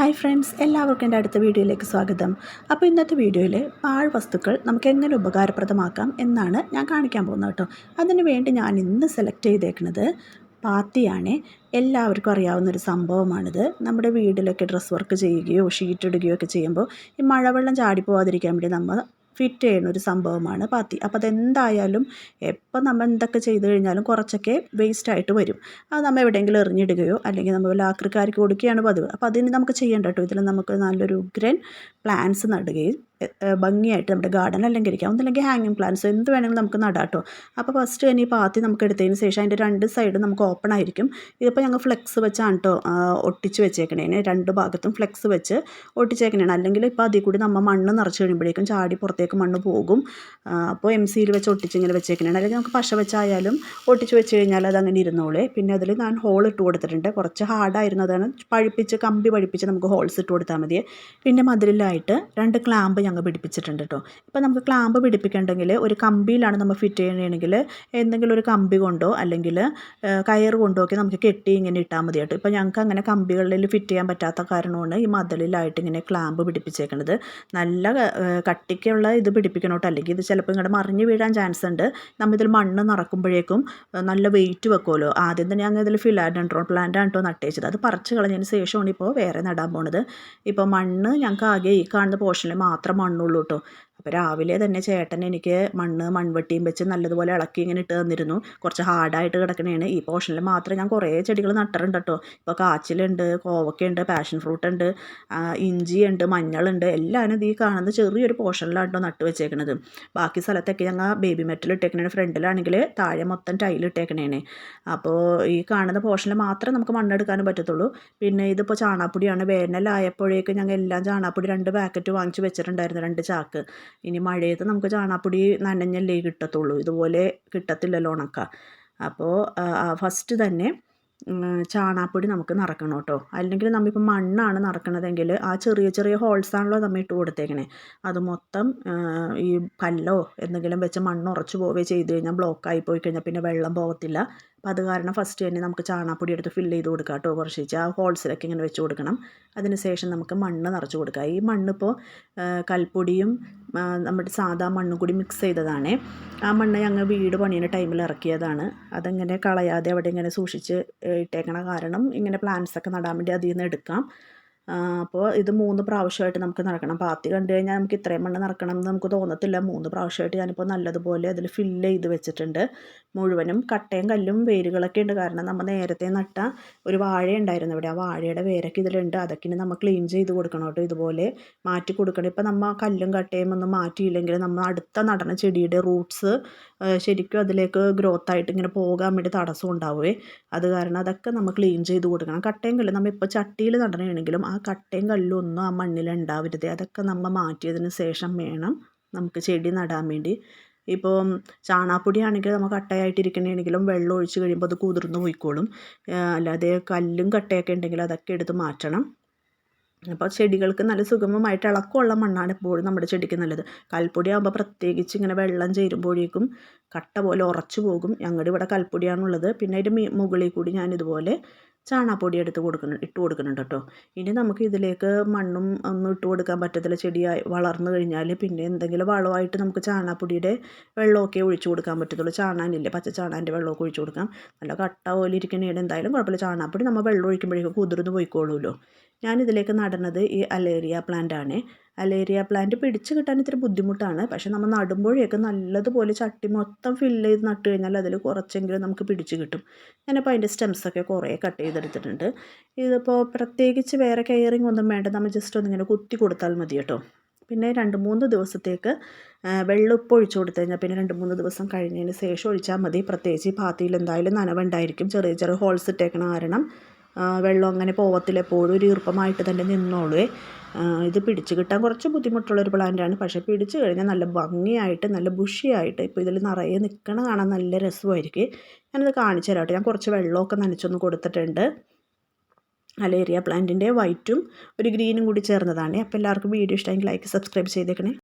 Hi friends എല്ലാവർക്കും എന്റെ അടുത്ത വീഡിയോയിലേക്ക് സ്വാഗതം. അപ്പോൾ ഇന്നത്തെ വീഡിയോയിൽ പാഴ് വസ്തുക്കൾ നമുക്ക് എങ്ങനെ ഉപകാരപ്രദമാക്കാം എന്നാണ് ഞാൻ കാണിക്കാൻ പോകുന്നത് കേട്ടോ. അതിന് വേണ്ടി ഞാൻ ഇന്ന് സെലക്ട് ചെയ്തേക്കുന്നത് പാത്തിയാണ് എല്ലാവർക്കും അറിയാവുന്ന ഒരു സംഭവമാണിത്. നമ്മുടെ വീട്ടിലൊക്കെ ഡ്രസ് വർക്ക് ചെയ്യുകയോ ഷീറ്റ് ഇടുകയോ ഒക്കെ ചെയ്യുമ്പോൾ ഈ മഴവെള്ളം ചാടി പോവാതിരിക്കാൻ വേണ്ടി നമ്മൾ ഫിറ്റ് ചെയ്യുന്ന ഒരു സംഭവമാണ് പാത്തി. അപ്പോൾ അതെന്തായാലും എപ്പോൾ നമ്മൾ എന്തൊക്കെ ചെയ്ത് കഴിഞ്ഞാലും കുറച്ചൊക്കെ വേസ്റ്റ് ആയിട്ട് വരും. അത് നമ്മൾ എവിടെയെങ്കിലും എറിഞ്ഞിടുകയോ അല്ലെങ്കിൽ നമ്മൾ ആക്രിക്കാർക്ക് കൊടുക്കുകയാണ് പതിവ്. അപ്പോൾ അതിന് നമുക്ക് ചെയ്യേണ്ട കേട്ടോ. ഇതിൽ നമുക്ക് നല്ലൊരു ഉഗ്രൻ പ്ലാന്റ്സ് നടുകയും ഭംഗിയായിട്ട് നമ്മുടെ ഗാർഡൻ അലങ്കരിക്കാം. ഒന്നല്ലെങ്കിൽ ഹാങ്ങിങ് പ്ലാന്റ്സ് എന്ത് വേണമെങ്കിലും നമുക്ക് നടാട്ടോ അപ്പോൾ ഫസ്റ്റ് തന്നെ ഈ പാത്തി നമുക്ക് എടുത്തതിന് ശേഷം അതിന്റെ രണ്ട് സൈഡ് നമുക്ക് ഓപ്പൺ ആയിരിക്കും. ഇതിപ്പോൾ ഞങ്ങൾ ഫ്ലെക്സ് വെച്ചാണ് കേട്ടോ ഒട്ടിച്ച് വെച്ചേക്കണേന്. രണ്ട് ഭാഗത്തും ഫ്ലെക്സ് വെച്ച് ഒട്ടിച്ചേക്കണേണ്. അല്ലെങ്കിൽ ഇപ്പോൾ അതിൽ കൂടി നമ്മൾ മണ്ണ് നിറച്ച് കഴിയുമ്പോഴേക്കും ചാടി പുറത്തേക്ക് മണ്ണ് പോകും. അപ്പോൾ എം സിയിൽ വെച്ച് ഒട്ടിച്ച് ഇങ്ങനെ വെച്ചേക്കണേണ്. അല്ലെങ്കിൽ നമുക്ക് പശ വെച്ചായാലും ഒട്ടിച്ച് വെച്ച് കഴിഞ്ഞാൽ അത് അങ്ങനെ ഇരുന്നോളേ. പിന്നെ അതിൽ ഞാൻ ഹോൾ ഇട്ട് കൊടുത്തിട്ടുണ്ട്. കുറച്ച് ഹാർഡായിരുന്നു അതാണ് പഴിപ്പിച്ച് കമ്പി പഴിപ്പിച്ച് നമുക്ക് ഹോൾസ് ഇട്ട് കൊടുത്താൽ മതി. പിന്നെ മതിലിലായിട്ട് രണ്ട് ക്ലാമ്പ് ഞങ്ങൾ പിടിപ്പിച്ചിട്ടുണ്ട് കേട്ടോ ഇപ്പോൾ നമുക്ക് ക്ലാമ്പ് പിടിപ്പിക്കണമെങ്കിൽ ഒരു കമ്പിയിലാണ് നമ്മൾ ഫിറ്റ് ചെയ്യണമെങ്കിൽ എന്തെങ്കിലും ഒരു കമ്പി കൊണ്ടോ അല്ലെങ്കിൽ കയർ കൊണ്ടോ ഒക്കെ നമുക്ക് കെട്ടി ഇങ്ങനെ ഇട്ടാൽ മതി കേട്ടോ. ഇപ്പോൾ ഞങ്ങൾക്ക് അങ്ങനെ കമ്പികളിൽ ഫിറ്റ് ചെയ്യാൻ പറ്റാത്ത കാരണമാണ് ഈ മതിലിലായിട്ട് ഇങ്ങനെ ക്ലാമ്പ് പിടിപ്പിച്ചേക്കണത്. നല്ല കട്ടിക്കുള്ള ഇത് പിടിപ്പിക്കണം കേട്ടോ അല്ലെങ്കിൽ ഇത് ചിലപ്പോൾ ഇങ്ങോട്ട് മറിഞ്ഞ് വീഴാൻ ചാൻസ് ഉണ്ട്. നമ്മൾ ഇതിൽ മണ്ണ് നിറക്കുമ്പോഴേക്കും നല്ല വെയിറ്റ് വെക്കുമല്ലോ ആദ്യം തന്നെ ഞങ്ങൾ ഇതിൽ ഫിലാഡൻഡ്രോൺ പ്ലാന്റ് ആണ് കേട്ടോ നട്ടേച്ചത്. അത് പറിച്ച് കളഞ്ഞതിന് ശേഷമാണ് ഇപ്പോൾ വേറെ നടാൻ പോണത്. ഇപ്പോൾ മണ്ണ് ഞങ്ങൾക്ക് ആകെ ഈ കാണുന്ന പോർഷനിൽ മാത്രം മണ്ണുള്ളൂ കേട്ടോ അപ്പോൾ രാവിലെ തന്നെ ചേട്ടൻ എനിക്ക് മണ്ണ് മൺവെട്ടിയും വെച്ച് നല്ലതുപോലെ ഇളക്കി ഇങ്ങനെ ഇട്ട് തന്നിരുന്നു. കുറച്ച് ഹാർഡായിട്ട് കിടക്കണേണ്. ഈ പോർഷനിൽ മാത്രം ഞാൻ കുറേ ചെടികൾ നട്ടിട്ടുണ്ട് കേട്ടോ. ഇപ്പോൾ കാച്ചിലുണ്ട് കോവക്കയുണ്ട് പാഷൻ ഫ്രൂട്ട് ഉണ്ട് ഇഞ്ചിയുണ്ട് മഞ്ഞളുണ്ട്. എല്ലാവരും ഈ കാണുന്ന ചെറിയൊരു പോർഷനിലാണ് കേട്ടോ നട്ട് വെച്ചേക്കണത്. ബാക്കി സ്ഥലത്തൊക്കെ ഞങ്ങൾ ബേബി മെറ്റൽ ഇട്ടേക്കണേ ഫ്രണ്ടിലാണെങ്കിൽ താഴെ മൊത്തം ടൈൽ ഇട്ടേക്കണേനെ അപ്പോൾ ഈ കാണുന്ന പോർഷനിൽ മാത്രം നമുക്ക് മണ്ണെടുക്കാനും പറ്റത്തുള്ളൂ. പിന്നെ ഇതിപ്പോൾ ചാണാപ്പൊടിയാണ്. വേനലായപ്പോഴേക്കും ഞങ്ങൾ എല്ലാം ചാണാപ്പൊടി രണ്ട് പാക്കറ്റ് വാങ്ങിച്ച് വെച്ചിട്ടുണ്ടായിരുന്നു. രണ്ട് ചാക്ക്. ഇനി മഴയത്ത് നമുക്ക് ചാണാപ്പൊടി നനഞ്ഞല്ലേ കിട്ടത്തുള്ളൂ. ഇതുപോലെ കിട്ടത്തില്ലല്ലോ ഉണക്ക. അപ്പോൾ ഫസ്റ്റ് തന്നെ ചാണാപ്പൊടി നമുക്ക് നിറക്കണം കേട്ടോ. അല്ലെങ്കിൽ നമ്മളിപ്പോൾ മണ്ണാണ് നിറക്കണതെങ്കിൽ ആ ചെറിയ ചെറിയ ഹോൾസാണല്ലോ നമ്മൾ ഇട്ട് കൊടുത്തേക്കണേ. അത് മൊത്തം ഈ കല്ലോ എന്തെങ്കിലും വെച്ച് മണ്ണ് ഉറച്ചു പോവുകയോ ചെയ്ത് കഴിഞ്ഞാൽ ബ്ലോക്കായി പോയി കഴിഞ്ഞാൽ പിന്നെ വെള്ളം പോകത്തില്ല. അപ്പോൾ അത് കാരണം ഫസ്റ്റ് തന്നെ നമുക്ക് ചാണാപ്പൊടി എടുത്ത് ഫില്ല് ചെയ്ത് കൊടുക്കാം കേട്ടോ കുറച്ച്. ആ ഹോൾസിലൊക്കെ ഇങ്ങനെ വെച്ച് കൊടുക്കണം. അതിന് ശേഷം നമുക്ക് മണ്ണ് നിറച്ച് കൊടുക്കുക ഈ മണ്ണിപ്പോൾ കൽപ്പൊടിയും നമ്മുടെ സാധാ മണ്ണും കൂടി മിക്സ് ചെയ്തതാണ്. ആ മണ്ണ് ഞങ്ങൾ വീട് പണിയുന്ന ടൈമിൽ ഇറക്കിയതാണ്. അതങ്ങനെ കളയാതെ അവിടെ ഇങ്ങനെ സൂക്ഷിച്ച് ഇട്ടേക്കണ കാരണം ഇങ്ങനെ പ്ലാന്റ്സ് ഒക്കെ നടാൻ വേണ്ടി അതിൽ നിന്ന് എടുക്കാം. അപ്പോൾ ഇത് മൂന്ന് പ്രാവശ്യമായിട്ട് നമുക്ക് നടക്കണം. പാത്തി കണ്ടു കഴിഞ്ഞാൽ നമുക്ക് ഇത്രയും മണ്ണ് നടക്കണം എന്ന് നമുക്ക് തോന്നത്തില്ല. മൂന്ന് പ്രാവശ്യമായിട്ട് ഞാനിപ്പോൾ നല്ലതുപോലെ അതിൽ ഫില്ല് ചെയ്ത് വെച്ചിട്ടുണ്ട്. മുഴുവനും കട്ടയും കല്ലും വേരുകളൊക്കെ ഉണ്ട്. കാരണം നമ്മൾ നേരത്തെ നട്ട ഒരു വാഴ ഉണ്ടായിരുന്നു ഇവിടെ ആ വാഴയുടെ വേരൊക്കെ ഇതിലുണ്ട്. അതൊക്കെ ഇനി നമ്മൾ ക്ലീൻ ചെയ്ത് കൊടുക്കണം കേട്ടോ ഇതുപോലെ. മാറ്റി കൊടുക്കണം. ഇപ്പം നമ്മൾ കല്ലും കട്ടയും ഒന്നും മാറ്റിയില്ലെങ്കിൽ നമ്മൾ അടുത്ത നടണ ചെടിയുടെ റൂട്ട്സ് ശരിക്കും അതിലേക്ക് ഗ്രോത്ത് ആയിട്ട് ഇങ്ങനെ പോകാൻ വേണ്ടി തടസ്സം ഉണ്ടാവുമേ അത് കാരണം അതൊക്കെ നമ്മൾ ക്ലീൻ ചെയ്ത് കൊടുക്കണം. കട്ടയും കല്ലും നമ്മൾ ഇപ്പോൾ ചട്ടിയിൽ നടണമെങ്കിലും ആ കട്ടയും കല്ലും ഒന്നും ആ മണ്ണിൽ ഉണ്ടാവരുത് അതൊക്കെ നമ്മൾ മാറ്റിയതിന് ശേഷം വേണം നമുക്ക് ചെടി നടാൻ വേണ്ടി. ഇപ്പോൾ ചാണാപ്പൊടിയാണെങ്കിൽ ആണെങ്കിൽ നമുക്ക് കട്ടയായിട്ടിരിക്കണമെങ്കിലും വെള്ളം ഒഴിച്ച് കഴിയുമ്പോൾ അത് കുതിർന്ന് പോയിക്കോളും. അല്ലാതെ കല്ലും കട്ടയൊക്കെ ഉണ്ടെങ്കിൽ അതൊക്കെ എടുത്ത് മാറ്റണം. അപ്പോൾ ചെടികൾക്ക് നല്ല സുഗമമായിട്ട് ഇളക്കമുള്ള മണ്ണാണ് എപ്പോഴും നമ്മുടെ ചെടിക്ക് നല്ലത്. കൽപ്പൊടി ആകുമ്പോൾ പ്രത്യേകിച്ച് ഇങ്ങനെ വെള്ളം ചേരുമ്പോഴേക്കും കട്ട പോലെ ഉറച്ചു പോകും. ഞങ്ങളുടെ ഇവിടെ കൽപ്പൊടിയാണുള്ളത്. പിന്നെ അതിന്റെ മുകളിൽ കൂടി ഞാനിതുപോലെ ചാണകപ്പൊടി എടുത്ത് കൊടുക്കണം ഇട്ട് കൊടുക്കുന്നുണ്ട് കേട്ടോ. ഇനി നമുക്ക് ഇതിലേക്ക് മണ്ണും ഒന്നും ഇട്ട് കൊടുക്കാൻ പറ്റത്തില്ല ചെടിയായി വളർന്നു കഴിഞ്ഞാൽ പിന്നെ എന്തെങ്കിലും വളമായിട്ട് നമുക്ക് ചാണകപ്പൊടിയുടെ വെള്ളമൊക്കെ ഒഴിച്ചു കൊടുക്കാൻ പറ്റത്തുള്ളൂ. ചാണാനില്ലേ പച്ച ചാണാന്റെ വെള്ളമൊക്കെ ഒഴിച്ചു കൊടുക്കാം. നല്ല കട്ട പോലെ ഇരിക്കണേടെ എന്തായാലും കുഴപ്പമില്ല. ചാണകപ്പൊടി നമ്മൾ വെള്ളം ഒഴിക്കുമ്പോഴേക്കും കുതിർന്ന് പോയിക്കോളൂല്ലോ. ഞാനിതിലേക്ക് നടന്നത് ഈ അലേറിയ പ്ലാന്റ് ആണ് അലേറിയ പ്ലാന്റ് പിടിച്ച് കിട്ടാൻ ഇത്തിരി ബുദ്ധിമുട്ടാണ്. പക്ഷേ നമ്മൾ നടുമ്പോഴേക്ക് നല്ലതുപോലെ ചട്ടി മൊത്തം ഫില്ല് ചെയ്ത് നട്ട് കഴിഞ്ഞാൽ അതിൽ കുറച്ചെങ്കിലും നമുക്ക് പിടിച്ച് കിട്ടും. ഞാനിപ്പോൾ അതിന്റെ സ്റ്റെംസൊക്കെ കുറേ കട്ട് ചെയ്തെടുത്തിട്ടുണ്ട്. ഇതിപ്പോൾ പ്രത്യേകിച്ച് വേറെ കെയറിങ് ഒന്നും വേണ്ട. നമ്മൾ ജസ്റ്റ് ഒന്നിങ്ങനെ കുത്തി കൊടുത്താൽ മതി കേട്ടോ. പിന്നെ രണ്ട് മൂന്ന് ദിവസത്തേക്ക് വെള്ളം ഉപ്പ് ഒഴിച്ചു കൊടുത്തു കഴിഞ്ഞാൽ പിന്നെ രണ്ട് മൂന്ന് ദിവസം കഴിഞ്ഞതിന് ശേഷം ഒഴിച്ചാൽ മതി. പ്രത്യേകിച്ച് ഈ പാത്തിയിൽ എന്തായാലും നനവുണ്ടായിരിക്കും ചെറിയ ചെറിയ ഹോൾസ് ഇട്ടേക്കണ കാരണം. വെള്ളം അങ്ങനെ പോകത്തില്ല എപ്പോഴും ഒരു ഈർപ്പമായിട്ട് തന്നെ നിന്നോളൂ. ഇത് പിടിച്ച് കിട്ടാൻ കുറച്ച് ബുദ്ധിമുട്ടുള്ളൊരു പ്ലാന്റാണ് പക്ഷേ പിടിച്ച് കഴിഞ്ഞാൽ നല്ല ഭംഗിയായിട്ട് നല്ല ബുഷിയായിട്ട് ഇപ്പോൾ ഇതിൽ നിറയെ നിൽക്കണ കാണാൻ നല്ല രസമായിരിക്കും. ഞാനത് കാണിച്ചു തരാം ഞാൻ കുറച്ച് വെള്ളമൊക്കെ നനച്ചൊന്ന് കൊടുത്തിട്ടുണ്ട്. അലേറിയ പ്ലാന്റിന്റെ വൈറ്റും ഒരു ഗ്രീനും കൂടി ചേർന്നതാണ്. അപ്പോൾ എല്ലാവർക്കും വീഡിയോ ഇഷ്ടമെങ്കിൽ ലൈക്ക് സബ്സ്ക്രൈബ് ചെയ്തേക്കണേ.